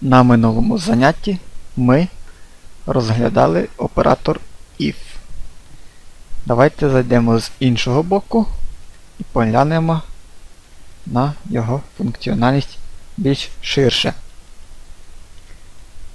На минулому занятті ми розглядали оператор if. Давайте зайдемо з іншого боку і поглянемо на його функціональність більш ширше.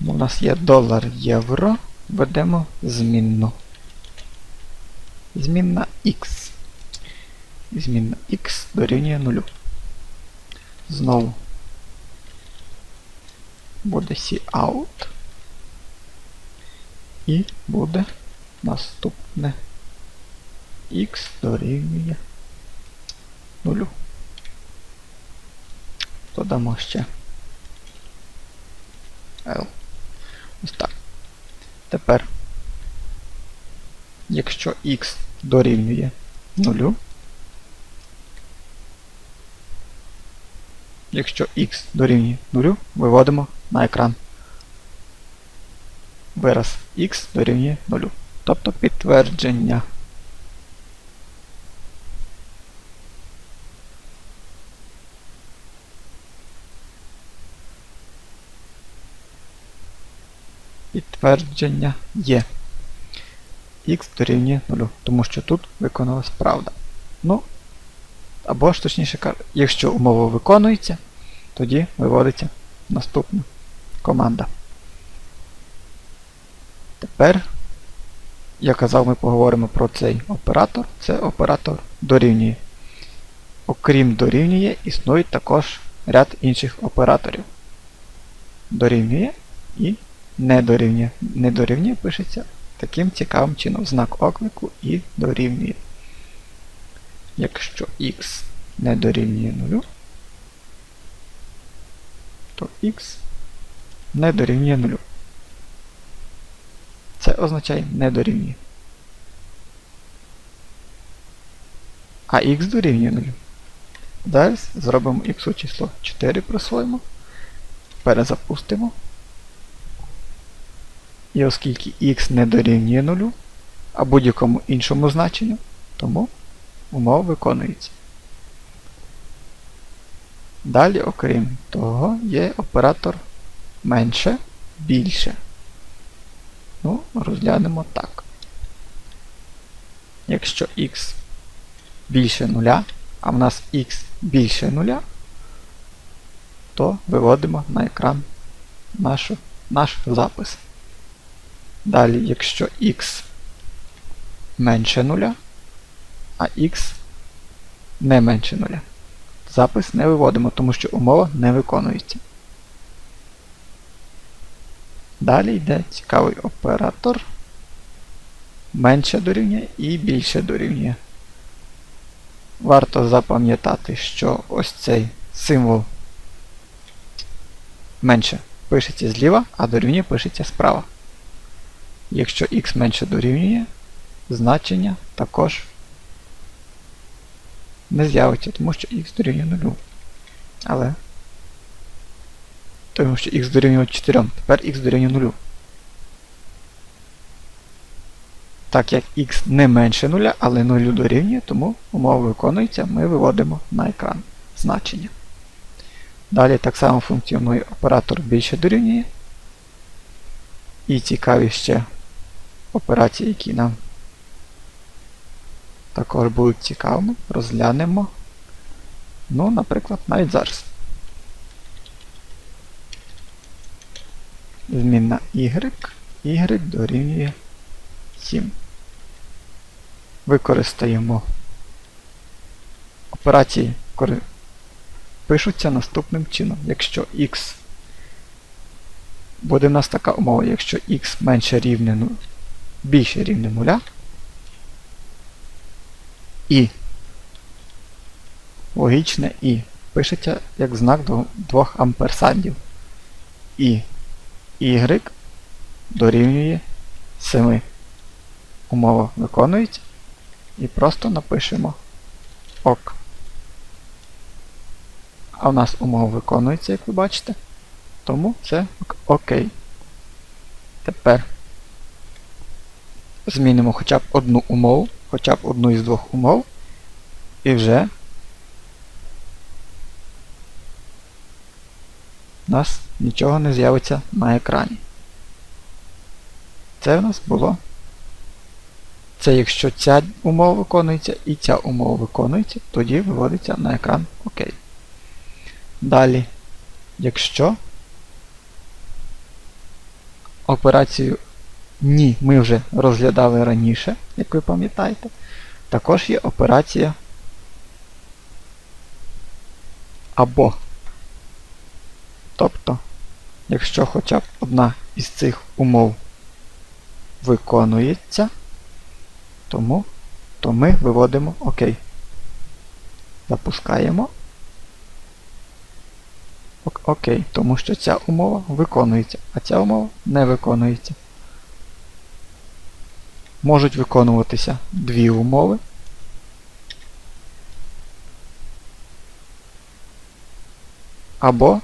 У нас є долар євро, введемо змінну. Змінна x. Змінна x дорівнює 0. Знову буде cout. І буде наступне x дорівнює 0. Додамо ще L. Ось так. Тепер, якщо x дорівнює 0, якщо x дорівнює 0, виводимо на екран вираз x дорівнює 0. Тобто підтвердження. Підтвердження є. x дорівнює 0, тому що тут виконалась правда. Ну, або ж точніше якщо умова виконується, тоді виводиться наступна команда. Тепер, я казав, ми поговоримо про цей оператор. Це оператор дорівнює. Окрім дорівнює, існують також ряд інших операторів. Дорівнює і не дорівнює. Не дорівнює пишеться таким цікавим чином. Знак оклику і дорівнює. Якщо x не дорівнює 0, то x не дорівнює 0. Це означає не дорівнює. А x дорівнює 0. Далі зробимо у число 4 присвоїмо, перезапустимо. І оскільки x не дорівнює 0, а будь-якому іншому значенню, тому умова виконується. Далі, окрім того, є оператор менше, більше. Ну, розглянемо так. Якщо x більше 0, а в нас x більше 0, то виводимо на екран нашу, наш запис. Далі, якщо x менше 0, а x не менше 0, запис не виводимо, тому що умова не виконується. Далі йде цікавий оператор. Менше дорівнює і більше дорівнює. Варто запам'ятати, що ось цей символ менше пишеться зліва, а дорівнює пишеться справа. Якщо x менше дорівнює, значення також не з'явиться, тому що x дорівнює 0. Але тому що x дорівнює 4, тепер x дорівнює 0. Так як x не менше 0, але 0 дорівнює, тому умова виконується, ми виводимо на екран значення. Далі так само функціонує оператор більше дорівнює. І цікаві ще операції, які нам також будуть цікавими, розглянемо. Ну, наприклад, навіть зараз. Змінна y, y дорівнює 7. Використаємо операції пишуться наступним чином. Якщо x буде в нас така умова, якщо x менше рівне 0, більше рівне 0, і логічне і пишеться як знак двох амперсандів. І y дорівнює 7. Умова виконується. І просто напишемо ок. А в нас умова виконується, як ви бачите. Тому це окей. Тепер змінимо хоча б одну умову, хоча б одну із двох умов. І вже у нас нічого не з'явиться на екрані. Це в нас було. Це якщо ця умова виконується і ця умова виконується, тоді виводиться на екран ОК. Далі, якщо операцію ні ми вже розглядали раніше, як ви пам'ятаєте, також є операція або. Тобто, якщо хоча б одна із цих умов виконується, тому то ми виводимо ОК. Запускаємо. Ок- тому що ця умова виконується, а ця умова не виконується. Можуть виконуватися дві умови. Або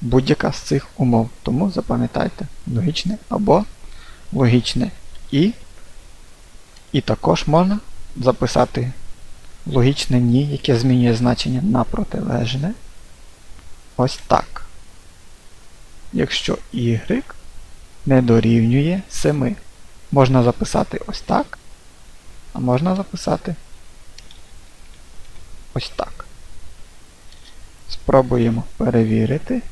будь-яка з цих умов. Тому запам'ятайте логічне або логічне і. І також можна записати логічне ні, яке змінює значення на протилежне. Ось так. Якщо y не дорівнює 7. Можна записати ось так, а можна записати ось так. Спробуємо перевірити.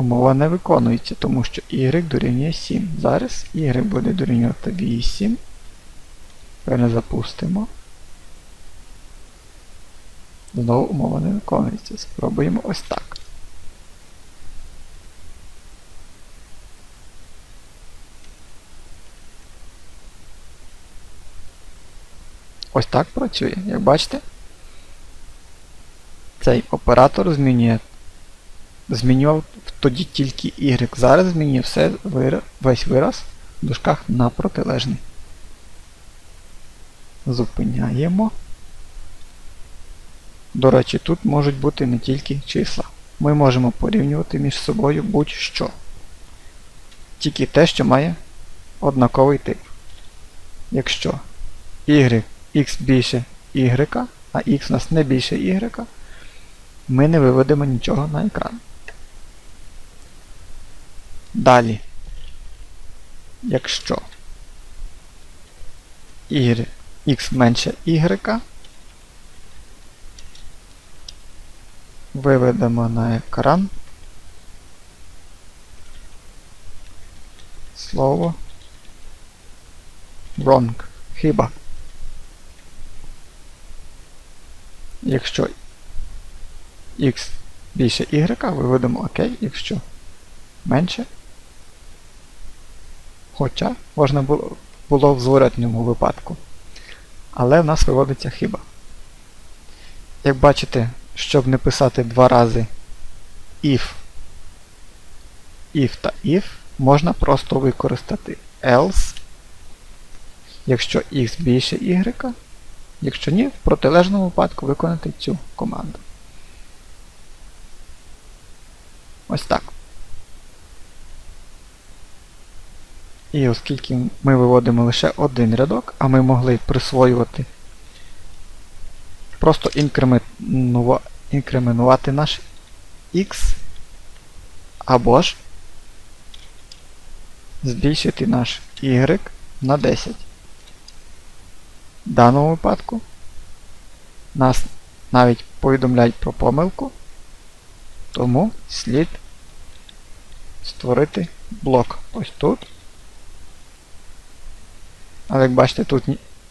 Умова не виконується, тому що y дорівнює 7. Зараз y буде дорівнювати 8. Перезапустимо. Знову умова не виконується. Спробуємо ось так. Ось так працює, як бачите. Цей оператор змінює. Змінював тоді тільки y. Зараз змінює все, весь вираз в дужках на протилежний. Зупиняємо. До речі, тут можуть бути не тільки числа. Ми можемо порівнювати між собою будь-що. Тільки те, що має однаковий тип. Якщо y, x більше y, а x у нас не більше y, ми не виведемо нічого на екран. Далі. Якщо y, x менше y, виведемо на екран слово wrong, хиба. Якщо x більше y, виведемо ОК, якщо менше. Хоча можна було, в зворотньому випадку. Але в нас виводиться хиба. Як бачите, щоб не писати два рази if, if та if, можна просто використати else, якщо x більше y, якщо ні, в протилежному випадку виконати цю команду. Ось так. І оскільки ми виводимо лише один рядок, а ми могли присвоювати просто інкременувати наш x, або ж збільшити наш y на 10. В даному випадку нас навіть повідомляють про помилку, тому слід створити блок ось тут. Але як бачите, тут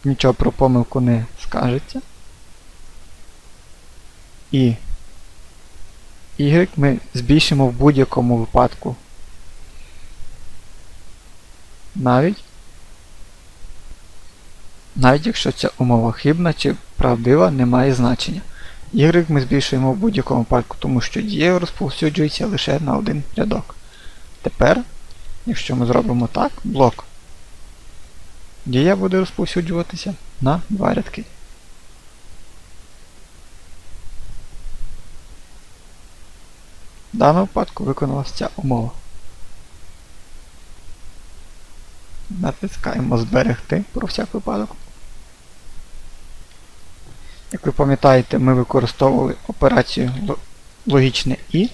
нічого про помилку не скажеться. І y ми збільшимо в будь-якому випадку. Навіть навіть якщо ця умова хибна чи правдива, не має значення. Y ми збільшуємо в будь-якому випадку, тому що дія розповсюджується лише на один рядок. Тепер, якщо ми зробимо так, блок дія буде розповсюджуватися на два рядки. В даному випадку виконалася ця умова. Натискаємо зберегти про всяк випадок. Як ви пам'ятаєте, ми використовували операцію логічне і,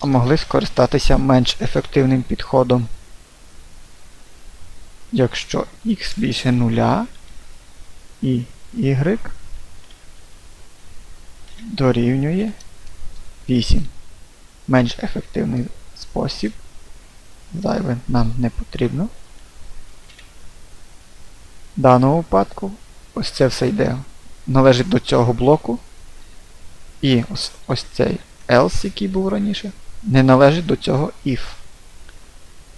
а могли скористатися менш ефективним підходом. Якщо x більше нуля і y дорівнює 8. Менш ефективний спосіб. Зайве нам не потрібно. В даному випадку ось це все йде. Належить до цього блоку. І ось, ось цей else, який був раніше, не належить до цього if.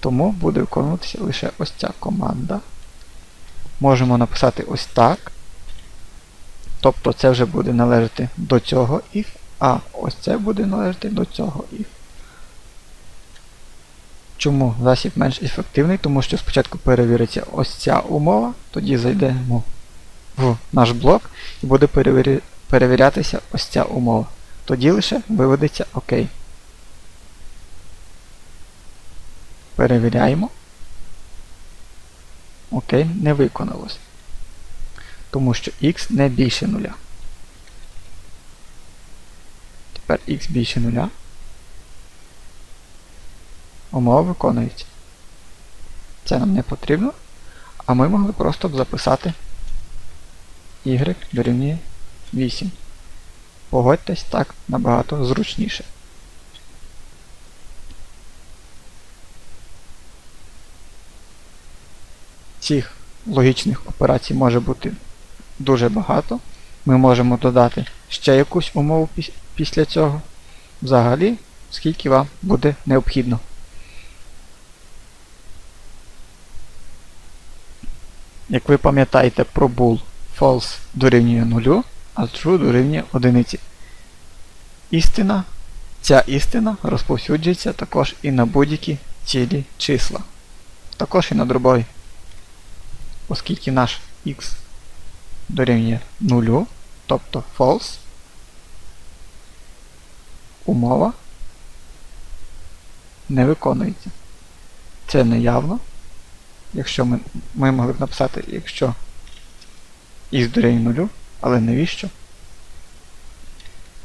Тому буде виконуватися лише ось ця команда. Можемо написати ось так. Тобто це вже буде належати до цього if, а ось це буде належати до цього if. Чому засіб менш ефективний? Тому що спочатку перевіриться ось ця умова, тоді зайдемо в наш блок і буде перевірятися ось ця умова. Тоді лише виведеться ОК. Перевіряємо. Окей, не виконалось. Тому що x не більше нуля. Тепер x більше нуля. Умова виконується. Це нам не потрібно. А ми могли просто б записати y дорівнює 8. Погодьтесь так набагато зручніше. Цих логічних операцій може бути дуже багато. Ми можемо додати ще якусь умову піс- після цього. Взагалі, скільки вам буде необхідно. Як ви пам'ятаєте про bool false дорівнює 0, а true дорівнює 1. Істина, ця істина розповсюджується також і на будь-які цілі числа. Також і на дробові. Оскільки наш x дорівнює 0, тобто false, умова не виконується. Це неявно. Якщо ми, ми могли б написати, якщо x дорівнює 0, але навіщо?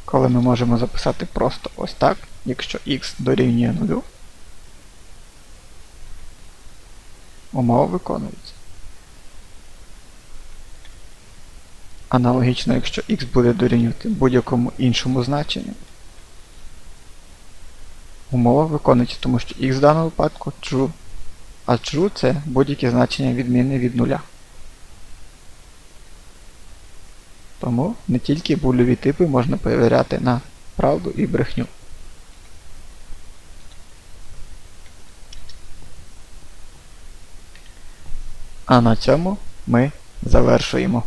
Коли ми можемо записати просто ось так, якщо x дорівнює 0, умова виконується. Аналогічно, якщо x буде дорівнювати будь-якому іншому значенню, умова виконується, тому що x в даному випадку true, а true це будь-яке значення відмінне від нуля. Тому не тільки бульові типи можна перевіряти на правду і брехню. А на цьому ми завершуємо.